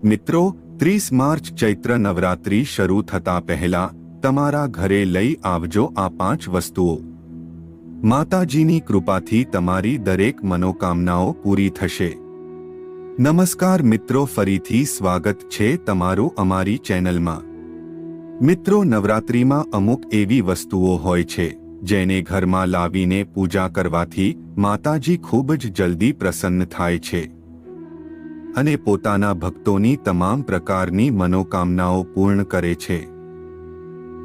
મિત્રો, ત્રીસ માર્ચ ચૈત્ર નવરાત્રી શરૂ થતા પહેલા તમારા ઘરે લઈ આવજો આ પાંચ વસ્તુઓ. માતાજીની કૃપાથી તમારી દરેક મનોકામનાઓ પૂરી થશે. નમસ્કાર મિત્રો, ફરીથી સ્વાગત છે તમારું અમારી ચેનલમાં. મિત્રો, નવરાત્રિમાં અમુક એવી વસ્તુઓ હોય છે, જેને ઘરમાં લાવીને પૂજા કરવાથી માતાજી ખૂબ જ જલ્દી પ્રસન્ન થાય છે. અને પોતાના ભક્તોની તમામ પ્રકારની મનોકામનાઓ પૂર્ણ કરે છે.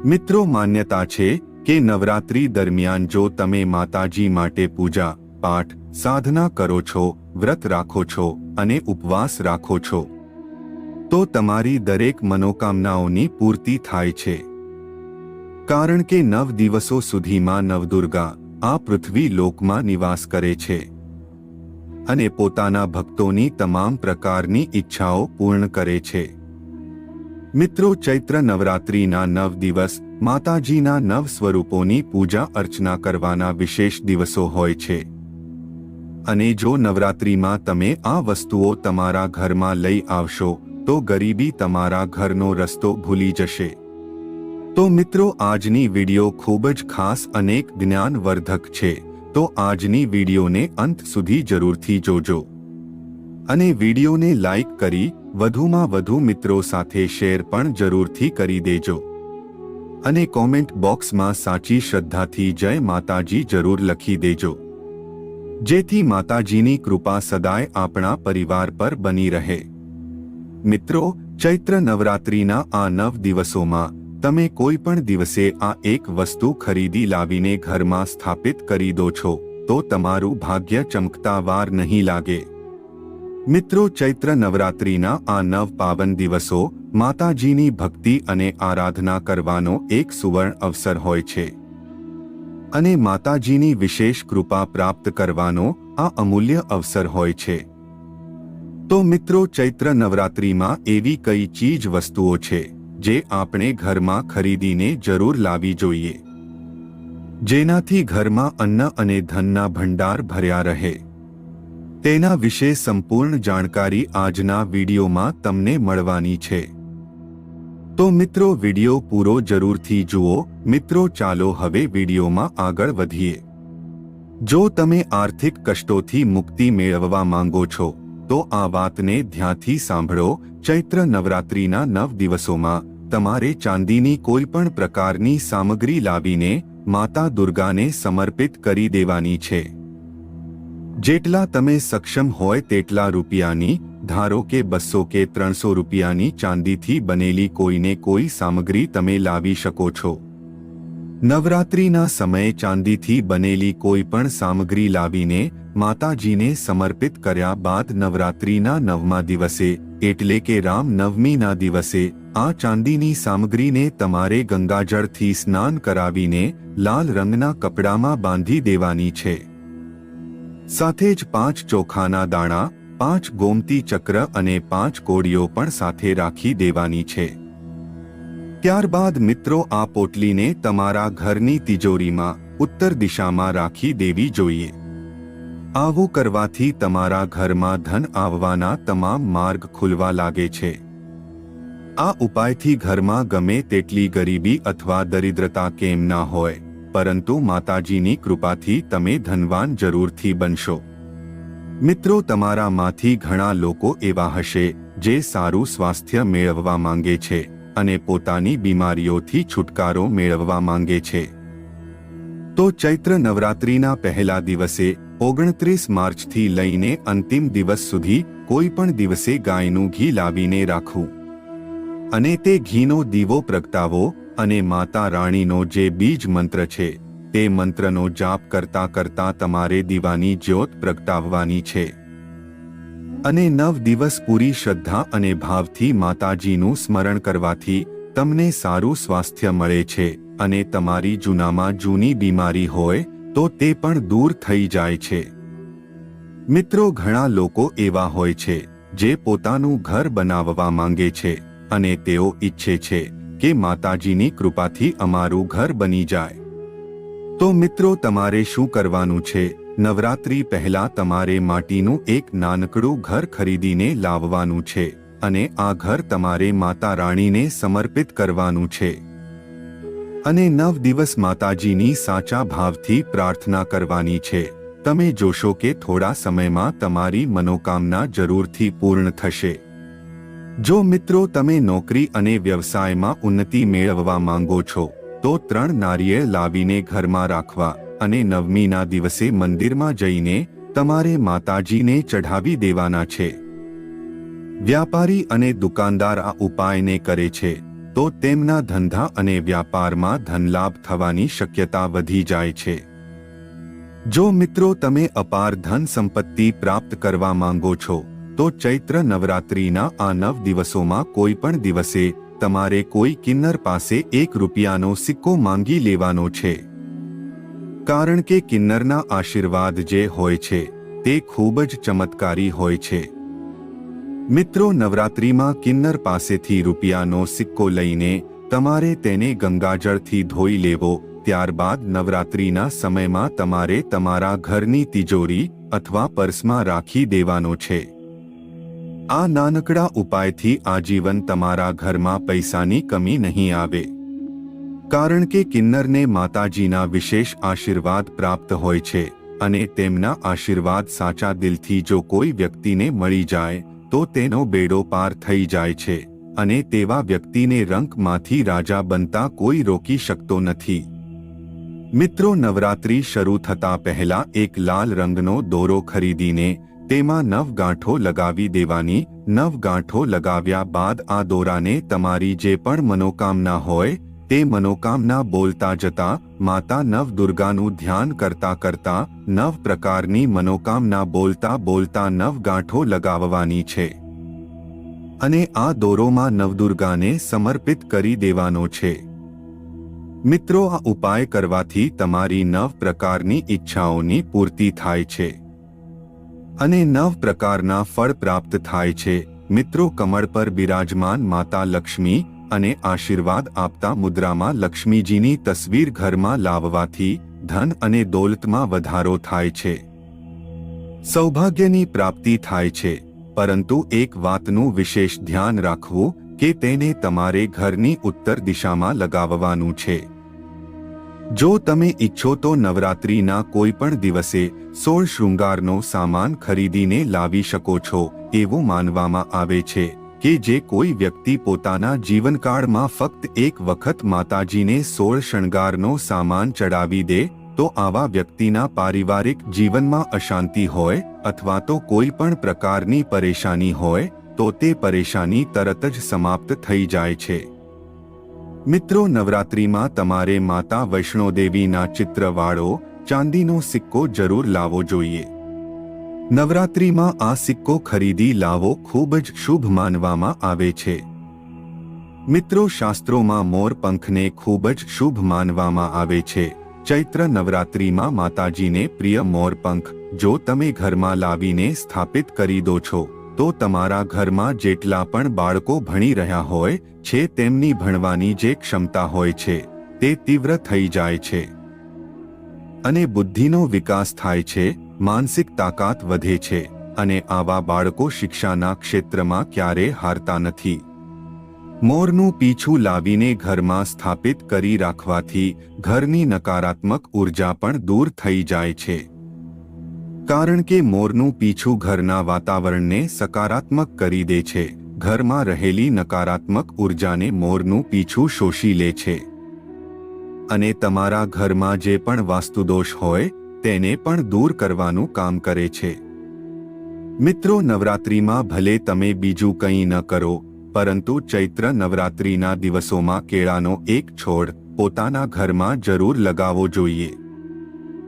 મિત્રો, માન્યતા છે કે નવરાત્રી દરમિયાન જો તમે માતાજી માટે પૂજા, પાઠ, સાધના કરો છો, વ્રત રાખો છો અને ઉપવાસ રાખો છો, તો તમારી દરેક મનોકામનાઓની પૂર્તિ થાય છે. કારણ કે નવ દિવસો સુધીમાં નવદુર્ગા આ પૃથ્વી લોકમાં નિવાસ કરે છે. અને પોતાના ભક્તોની તમામ પ્રકારની ઈચ્છાઓ પૂર્ણ કરે છે. મિત્રો, ચૈત્ર નવરાત્રિના નવ દિવસ માતાજીના નવ સ્વરૂપોની પૂજા અર્ચના કરવાના વિશેષ દિવસો હોય છે. અને જો નવરાત્રિમાં તમે આ વસ્તુઓ તમારા ઘરમાં લઈ આવશો, તો ગરીબી તમારા ઘરનો રસ્તો ભૂલી જશે. તો મિત્રો, આજની વિડિયો ખૂબ જ ખાસ અનેક જ્ઞાનવર્ધક છે. તો આજની વિડિયોને અંત સુધી જરૂરથી જોજો. અને વિડિયોને લાઇક કરી વધુમાં વધુ મિત્રો સાથે શેર પણ જરૂરથી કરી દેજો. અને કોમેન્ટ બોક્સમાં સાચી શ્રદ્ધાથી જય માતાજી જરૂર લખી દેજો. જેથી માતાજીની કૃપા સદાય આપણા પરિવાર પર બની રહે. મિત્રો, ચૈત્ર નવરાત્રિના આ નવ દિવસોમાં તમે કોઈ પણ દિવસે આ એક વસ્તુ ખરીદી લાવીને ઘરમાં સ્થાપિત કરી દો છો, તો તમારું ભાગ્ય ચમકતા વાર નહીં લાગે. મિત્રો, ચૈત્ર નવરાત્રિના આ નવ પાવન દિવસો માતાજીની ભક્તિ અને આરાધના કરવાનો એક સુવર્ણ અવસર હોય છે. અને માતાજીની વિશેષ કૃપા પ્રાપ્ત કરવાનો આ અમૂલ્ય અવસર હોય છે. તો મિત્રો, ચૈત્ર નવરાત્રિમાં એવી કઈ ચીજ વસ્તુઓ છે? જે આપણે ઘરમાં ખરીદીને જરૂર લાવી જોઈએ. જેનાથી ઘરમાં અન્ન અને ધનના ભંડાર ભર્યા રહે. તેના વિશે સંપૂર્ણ જાણકારી આજના વિડીયોમાં તમને મળવાની છે. તો મિત્રો, વીડિયો પૂરો જરૂરથી જુઓ. મિત્રો, ચાલો હવે વિડીયોમાં આગળ વધીએ. જો તમે આર્થિક કષ્ટોથી મુક્તિ મેળવવા માંગો છો, તો આ વાતને ધ્યાનથી સાંભળો ચૈત્ર નવરાત્રિના નવ દિવસોમાં. તમારે ચાંદીની કોઈ પણ પ્રકારની સામગ્રી લાવીને માતા દુર્ગાને સમર્પિત કરી દેવાની છે. જેટલા તમે સક્ષમ હોય તેટલા રૂપિયાની, ધારો કે બસો કે ત્રણસો રૂપિયાની ચાંદીથી બનેલી કોઈને કોઈ સામગ્રી તમે લાવી શકો છો. નવરાત્રિના સમયે ચાંદીથી બનેલી કોઈ પણ સામગ્રી લાવીને માતાજીને સમર્પિત કર્યા બાદ નવરાત્રિના નવમા દિવસે, એટલે કે રામ નવમીના દિવસે આ ચાંદીની સામગ્રીને તમારે ગંગાજળથી સ્નાન કરાવીને લાલ રંગના કપડામાં બાંધી દેવાની છે. સાથે જ પાંચ ચોખાના દાણા, પાંચ ગોમતી ચક્ર અને પાંચ કોડીઓ પણ સાથે રાખી દેવાની છે. ત્યારબાદ મિત્રો આ પોટલીને તમારા ઘરની તિજોરીમાં ઉત્તર દિશામાં રાખી દેવી જોઈએ. આવું કરવાથી તમારા ઘરમાં ધન આવવાના તમામ માર્ગ ખુલવા લાગે છે. આ ઉપાયથી ઘરમાં ગમે તેટલી ગરીબી અથવા દરિદ્રતા કેમ ના હોય, પરંતુ માતાજીની કૃપાથી તમે ધનવાન જરૂરથી બનશો. મિત્રો, તમારામાંથી ઘણા લોકો એવા હશે, જે સારું સ્વાસ્થ્ય મેળવવા માંગે છે અને પોતાની બીમારીઓથી છુટકારો મેળવવા માંગે છે. તો ચૈત્ર નવરાત્રિના પહેલા દિવસે, ઓગણત્રીસ માર્ચથી લઈને અંતિમ દિવસ સુધી કોઈ પણ દિવસે ગાયનું ઘી લાવીને રાખવું. અને તે ઘીનો દીવો પ્રગટાવો અને માતા રાણીનો જે બીજ મંત્ર છે, તે મંત્રનો જાપ કરતા કરતા તમારે દીવાની જ્યોત પ્રગટાવવાની છે. અને નવ દિવસ પૂરી શ્રદ્ધા અને ભાવથી માતાજીનું સ્મરણ કરવાથી તમને સારું સ્વાસ્થ્ય મળે છે અને તમારી જૂનામાં જૂની બીમારી હોય તો તે પણ દૂર થઈ જાય છે. મિત્રો, ઘણા લોકો એવા હોય છે જે પોતાનું ઘર બનાવવા માંગે છે. અને તેઓ ઈચ્છે છે કે માતાજીની કૃપાથી અમારું ઘર બની જાય. તો મિત્રો, તમારે શું કરવાનું છે? નવરાત્રી પહેલા તમારે માટીનું એક નાનકડું ઘર ખરીદીને લાવવાનું છે અને આ ઘર તમારે માતા રાણીને સમર્પિત કરવાનું છે. અને નવ દિવસ માતાજીની સાચા ભાવથી પ્રાર્થના કરવાની છે. તમે જોશો કે થોડા સમયમાં તમારી મનોકામના જરૂરથી પૂર્ણ થશે. જો મિત્રો તમે નોકરી અને વ્યવસાયમાં ઉન્નતિ મેળવવા માંગો છો, તો ત્રણ નારિયેળ લાવીને ઘરમાં રાખવા અને નવમીના દિવસે મંદિરમાં જઈને તમારે માતાજીને ચઢાવી દેવાના છે. વ્યાપારી અને દુકાનદાર આ ઉપાયને કરે છે, તો તેમના ધંધા અને વ્યાપારમાં ધનલાભ થવાની શક્યતા વધી જાય છે. જો મિત્રો તમે અપાર ધન સંપત્તિ પ્રાપ્ત કરવા માંગો છો તો ચૈત્ર નવરાત્રિના આ નવ દિવસોમાં કોઈ પણ દિવસે તમારે કોઈ કિન્નર પાસે એક રૂપિયાનો સિક્કો માંગી લેવાનો છે. કારણ કે કિન્નરના આશીર્વાદ જે હોય છે, તે ખૂબ જ ચમત્કારી હોય છે. મિત્રો, નવરાત્રિમાં કિન્નર પાસેથી રૂપિયાનો સિક્કો લઈને તમારે તેને ગંગાજળથી ધોઈ લેવો, ત્યારબાદ નવરાત્રિના સમયમાં તમારે તમારા ઘરની તિજોરી અથવા પર્સમાં રાખી દેવાનો છે. આ નાનકડા ઉપાયથી આજીવન તમારા ઘરમાં પૈસાની કમી નહીં આવે. કારણ કે કિન્નરને માતાજીના વિશેષ આશીર્વાદ પ્રાપ્ત હોય છે અને તેમના આશીર્વાદ સાચા દિલથી જો કોઈ વ્યક્તિને મળી જાય, તો તેનો બેડો પાર થઈ જાય છે અને તેવા વ્યક્તિને રંકમાંથી રાજા બનતા કોઈ રોકી શકતો નથી. મિત્રો, નવરાત્રી શરૂ થતા પહેલા એક લાલ રંગનો દોરો ખરીદીને તેમાં નવ ગાંઠો લગાવી દેવાની, નવ ગાંઠો લગાવ્યા બાદ આ દોરાને તમારી જે પણ મનોકામના હોય, તે મનોકામના બોલતા જતા, માતા નવ દુર્ગાનું ધ્યાન કરતા કરતા, નવ પ્રકારની મનોકામના બોલતા બોલતા નવ ગાંઠો લગાવવાની છે. અને આ દોરોમાં નવદુર્ગાને સમર્પિત કરી દેવાનો છે. મિત્રો, આ ઉપાય કરવાથી તમારી નવ પ્રકારની ઈચ્છાઓની પૂર્તિ થાય છે. અને નવ પ્રકારના ફળ પ્રાપ્ત થાય છે. મિત્રો, કમળ પર બિરાજમાન માતા લક્ષ્મી અને આશીર્વાદ આપતા મુદ્રામાં લક્ષ્મીજીની તસવીર ઘરમાં લાવવાથી ધન અને દોલતમાં વધારો થાય છે. સૌભાગ્યની પ્રાપ્તિ થાય છે. પરંતુ એક વાતનું વિશેષ ધ્યાન રાખવું કે તેને તમારે ઘરની ઉત્તર દિશામાં લગાવવાનું છે. જો તમે ઈચ્છો તો નવરાત્રિના કોઈ પણ દિવસે સોળ શૃંગારનો સામાન ખરીદીને લાવી શકો છો, એવું માનવામાં આવે છે, કે જે કોઈ વ્યક્તિ પોતાના જીવનકાળમાં ફક્ત એક વખત માતાજીને સોળ શણગારનો સામાન ચડાવી દે, તો આવા વ્યક્તિના પારિવારિક જીવનમાં અશાંતિ હોય, અથવા તો કોઈ પણ પ્રકારની પરેશાની હોય, તો તે પરેશાની તરત જ સમાપ્ત થઈ જાય છે. મિત્રો, નવરાત્રિમાં તમારે માતા વૈષ્ણોદેવીના ચિત્રવાળો ચાંદીનો સિક્કો જરૂર લાવવો જોઈએ. નવરાત્રિમાં આ સિક્કો ખરીદી લાવો ખૂબ જ શુભ માનવામાં આવે છે. મિત્રો, શાસ્ત્રોમાં મોર પંખને ખૂબ જ શુભ માનવામાં આવે છે. ચૈત્ર નવરાત્રિમાં માતાજીને પ્રિય મોર પંખ જો તમે ઘરમાં લાવીને સ્થાપિત કરી દો છો. તો તમારા ઘરમાં જેટલા પણ બાળકો ભણી રહ્યા હોય, છે તેમની ભણવાની જે ક્ષમતા હોય છે, તે તીવ્ર થઈ જાય છે. અને બુદ્ધિનો વિકાસ થાય છે, માનસિક તાકાત વધે છે, અને આવા બાળકો શિક્ષાના ક્ષેત્રમાં ક્યારે હારતા નથી. મોરનું પીછું લાવીને ઘરમાં સ્થાપિત કરી રાખવાથી ઘરની નકારાત્મક ઊર્જા પણ દૂર થઈ જાય છે. કારણ કે મોરનું પીછું ઘરના વાતાવરણને સકારાત્મક કરી દે છે. ઘરમાં રહેલી નકારાત્મક ઉર્જાને મોરનું પીછું શોષી લે છે. અને તમારા ઘરમાં જે પણ વાસ્તુદોષ હોય, તેને પણ દૂર કરવાનું કામ કરે છે. મિત્રો, નવરાત્રિમાં ભલે તમે બીજું કંઈ ન કરો, પરંતુ ચૈત્ર નવરાત્રિના દિવસોમાં કેળાનો એક છોડ પોતાના ઘરમાં જરૂર લગાવવો જોઈએ.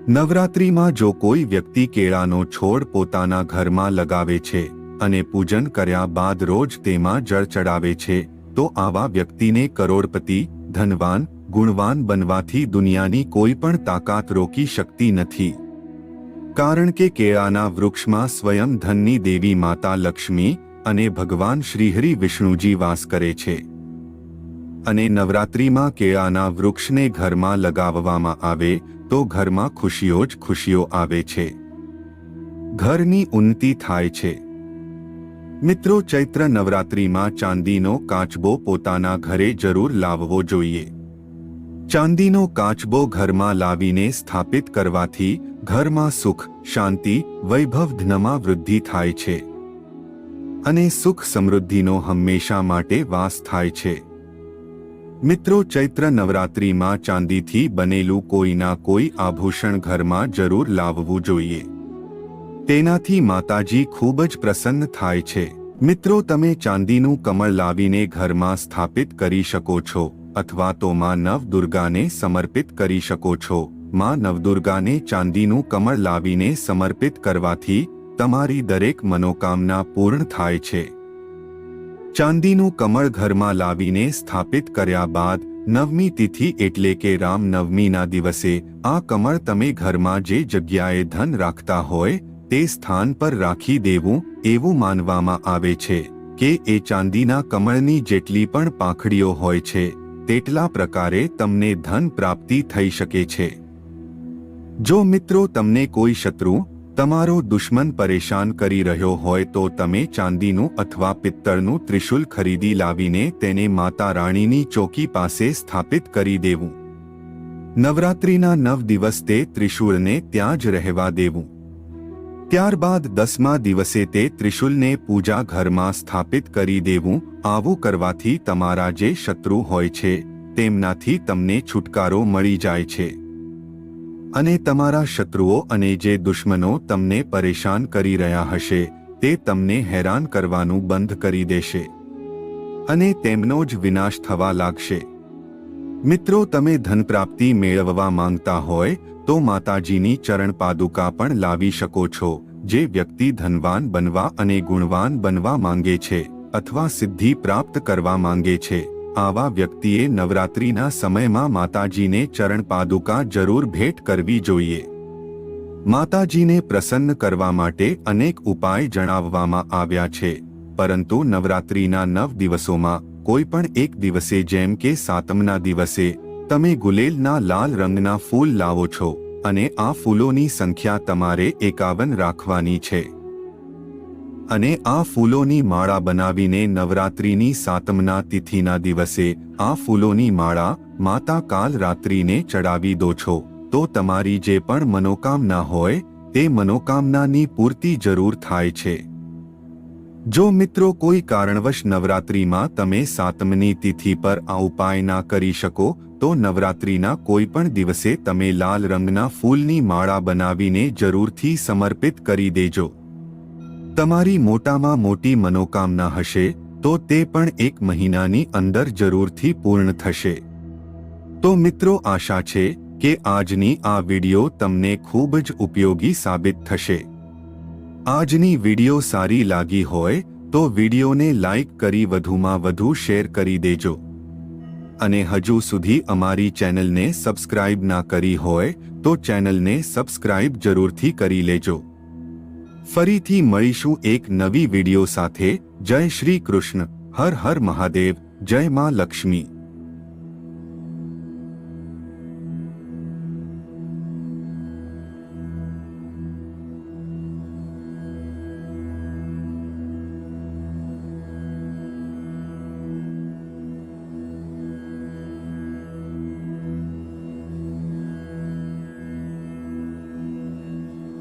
નવરાત્રિમાં જો કોઈ વ્યક્તિ કેળાનો છોડ પોતાના ઘરમાં લગાવે છે અને પૂજન કર્યા બાદ રોજ તેમાં જળ ચડાવે છે, તો આવા વ્યક્તિને કરોડપતિ, ધનવાન, ગુણવાન બનવાથી દુનિયાની કોઈ પણ તાકાત રોકી શકતી નથી. કારણ કે કેળાના વૃક્ષમાં સ્વયં ધનની દેવી માતા લક્ષ્મી અને ભગવાન શ્રીહરિ વિષ્ણુજી વાસ કરે છે. અને નવરાત્રિમાં કેળાના વૃક્ષને ઘરમાં લગાવવામાં આવે તો ઘરમાં ખુશીઓ જ ખુશીઓ આવે છે. ઘરની ઉન્નતિ થાય છે. મિત્રો, ચૈત્ર નવરાત્રિમાં ચાંદીનો કાચબો પોતાના ઘરે જરૂર લાવવો જોઈએ. ચાંદીનો કાચબો ઘરમાં લાવીને સ્થાપિત કરવાથી ઘરમાં સુખ, શાંતિ, વૈભવ, ધનમાં વૃદ્ધિ થાય છે. અને સુખ સમૃદ્ધિનો હંમેશા માટે વાસ થાય છે. મિત્રો, ચૈત્ર નવરાત્રિમાં ચાંદીથી બનેલું કોઈના કોઈ આભૂષણ ઘરમાં જરૂર લાવવું જોઈએ. તેનાથી માતાજી ખૂબ જ પ્રસન્ન થાય છે. મિત્રો, તમે ચાંદીનું કમળ લાવીને ઘરમાં સ્થાપિત કરી શકો છો, અથવા તો માં નવદુર્ગાને સમર્પિત કરી શકો છો. માં નવદુર્ગાને ચાંદીનું કમળ લાવીને સમર્પિત કરવાથી તમારી દરેક મનોકામના પૂર્ણ થાય છે. ચાંદીનું કમળ ઘરમાં લાવીને સ્થાપિત કર્યા બાદ નવમી તિથિ એટલે કે રામ નવમીના દિવસે આ કમળ તમે ઘરમાં જે જગ્યાએ ધન રાખતા હોય તે સ્થાન પર રાખી દેવું એવું માનવામાં આવે છે કે એ ચાંદીના કમળની જેટલી પણ પાંખડીઓ હોય છે, તેટલા પ્રકારે તમને ધન પ્રાપ્તિ થઈ શકે છે. જો મિત્રો તમને કોઈ શત્રુ તમારો દુશ્મન પરેશાન કરી રહ્યો હોય તો તમે ચાંદીનું અથવા પિત્તળનું ત્રિશુલ ખરીદી લાવીને તેને માતા રાણીની ચોકી પાસે સ્થાપિત કરી દેવું. નવરાત્રિના નવ દિવસ તે ત્રિશુલને ત્યાં જ રહેવા દેવું. ત્યારબાદ દસમા દિવસે તે ત્રિશુલને પૂજા ઘરમાં સ્થાપિત કરી દેવું, આવું કરવાથી તમારા જે શત્રુ હોય છે, તેમનાથી તમને છુટકારો મળી જાય છે. અને તમારા શત્રુઓ અને જે દુશ્મનો તમને પરેશાન કરી રહ્યા હશે, તે તમને હેરાન કરવાનું બંધ કરી દેશે. અને તેમનો જ વિનાશ થવા લાગશે. મિત્રો, તમે ધનપ્રાપ્તિ મેળવવા માંગતા હોય, તો માતાજીની ચરણ પાદુકા પણ લાવી શકો છો, જે વ્યક્તિ ધનવાન બનવા અને ગુણવાન બનવા માંગે છે, અથવા સિદ્ધિ પ્રાપ્ત કરવા માંગે છે. આવા વ્યક્તિએ નવરાત્રિના સમયમાં માતાજીને ચરણ પાદુકા જરૂર ભેટ કરવી જોઈએ. માતાજીને પ્રસન્ન કરવા માટે અનેક ઉપાય જણાવવામાં આવ્યા છે, પરંતુ નવરાત્રિના નવ દિવસોમાં કોઈ પણ એક દિવસે જેમ કે સાતમના દિવસે, તમે ગુલેલના લાલ રંગના ફૂલ લાવો છો, અને આ ફૂલોની સંખ્યા તમારે એકાવન રાખવાની છે. અને આ ફૂલોની માળા બનાવીને નવરાત્રિની સાતમના તિથિના દિવસે આ ફૂલોની માળા માતા કાલ રાત્રિને ચડાવી દો છો. તો તમારી જે પણ મનોકામના હોય, તે મનોકામનાની પૂર્તિ જરૂર થાય છે. જો મિત્રો કોઈ કારણવશ નવરાત્રિમાં તમે સાતમની તિથિ પર આ ઉપાય ના કરી શકો, તો નવરાત્રિના કોઈ પણ દિવસે તમે લાલ રંગના ફૂલની માળા બનાવીને જરૂરથી સમર્પિત કરી દેજો. તમારી મોટામાં મોટી મનોકામના હશે, તો તે પણ એક મહિનાની અંદર જરૂરથી પૂર્ણ થશે. તો મિત્રો આશા છે કે આજની આ વિડિયો તમને ખૂબ જ ઉપયોગી સાબિત થશે. આજની વિડિયો સારી લાગી હોય, તો વિડિયોને લાઇક કરી વધુમાં વધુ શેર કરી દેજો. અને હજુ સુધી અમારી ચેનલને સબસ્ક્રાઇબ ના કરી હોય, તો ચેનલને સબસ્ક્રાઇબ જરૂરથી કરી લેજો. ફરીથી મળીશું એક નવી વિડિયો સાથે. જય શ્રી કૃષ્ણ. હર હર મહાદેવ. જય માં લક્ષ્મી.